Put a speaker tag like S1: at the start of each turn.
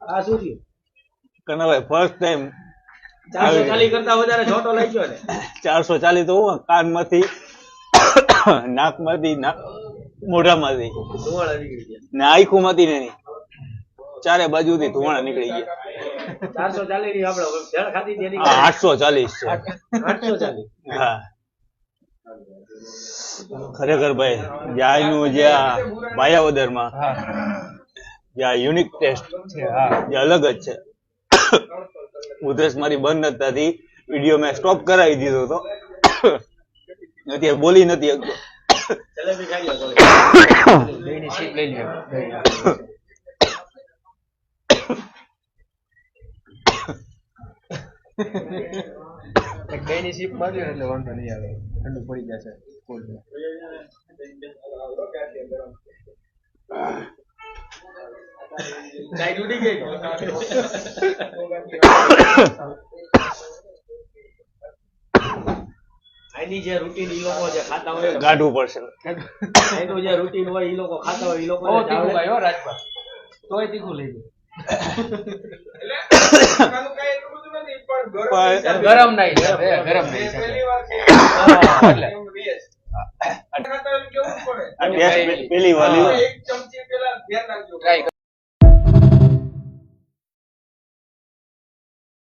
S1: આ શું થયું?
S2: કનાભાઈ ફર્સ્ટ ટાઈમ
S1: ચારસો ચાલી કરતા વધારે છોટો લઈ ગયો ને
S2: ચારસો ચાલીસ તો હું કાનમાંથી નાકમાંથી નાક મોઢામાંથી.
S1: ધુવાળા નીકળી ગયા
S2: ને આંખોમાંથી ને. ચારે બાજુથી ધુવાણા નીકળી ગયા
S1: ચારસો ચાલી ની આપડે ભેળ ખાધી
S2: આઠસો ચાલીસ છે.
S1: આઠસો ચાલીસ.
S2: હા. ખરેખર ભાઈ જ્યાંનું જે માયાવદર માયાવદરમાં જે આ યુનિક ટેસ્ટ છે જે અલગ જ છે. ઉધરસ મારી બંધ નથી વીડિયો મેં સ્ટોપ કરાવી દીધો હતો. નથી બોલી નથી શકતો.
S3: દહીંની શીપ માર્યો એટલે વાંધો નહીં આવે. ઠંડુ પડી જશે.
S1: ચાય તૂટી ગઈ આની જે રૂટીન ઈ લોકો જે ખાતા હોય
S2: ગાઢવું પડશે
S1: એનું જે રૂટીન હોય ઈ લોકો ખાતા હોય ઈ લોકો
S3: બહુ તીખું ભાઈ હો રાજભા તોય તીખું લઈ
S2: પણ
S3: ગરમ નહીં ગરમ નહીં છે. એટલે
S2: આ ટેસ્ટ પેલી
S3: try